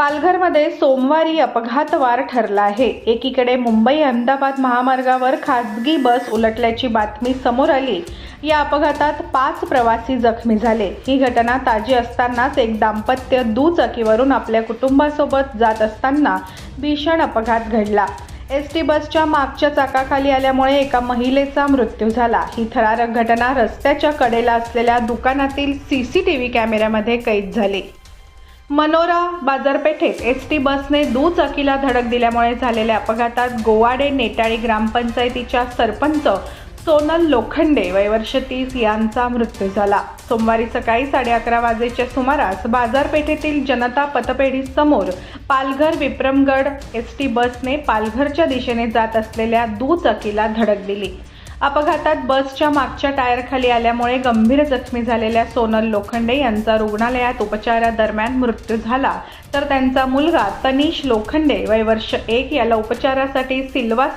पालघरमध्ये सोमवारी अपघातवार ठरला आहे. एकीकडे मुंबई अहमदाबाद महामार्गावर खासगी बस उलटल्याची बातमी समोर आली. या अपघातात पाच प्रवासी जखमी झाले. ही घटना ताजी असतानाच एक दाम्पत्य दुचाकीवरून आपल्या कुटुंबासोबत जात असताना भीषण अपघात घडला. एस टी बसच्या मागच्या चाकाखाली आल्यामुळे एका महिलेचा मृत्यू झाला. ही थरारक घटना रस्त्याच्या कडेला असलेल्या दुकानातील सी सी टी व्ही कॅमेऱ्यामध्ये कैद झाली. मनोरा बाजारपेठेत एस टी बसने दुचाकीला धडक दिल्यामुळे झालेल्या अपघातात गोवाडे नेटाळी ग्रामपंचायतीच्या सरपंच सोनल लोखंडे वयवर्ष तीस यांचा मृत्यू झाला. सोमवारी सकाळी साडे अकरा वाजेच्या सुमारास बाजारपेठेतील जनता पतपेढी समोर पालघर विक्रमगड एस टी बसने पालघरच्या दिशेने जात असलेल्या दुचाकीला धडक दिली. अपघातात बसच्या मागच्या टायरखाली आल्यामुळे गंभीर जखमी झालेल्या सोनल लोखंडे यांचा रुग्णालयात उपचारादरम्यान मृत्यू झाला. तर त्यांचा मुलगा तनिष लोखंडे वय वर्ष एक याला उपचारासाठी सिल्वास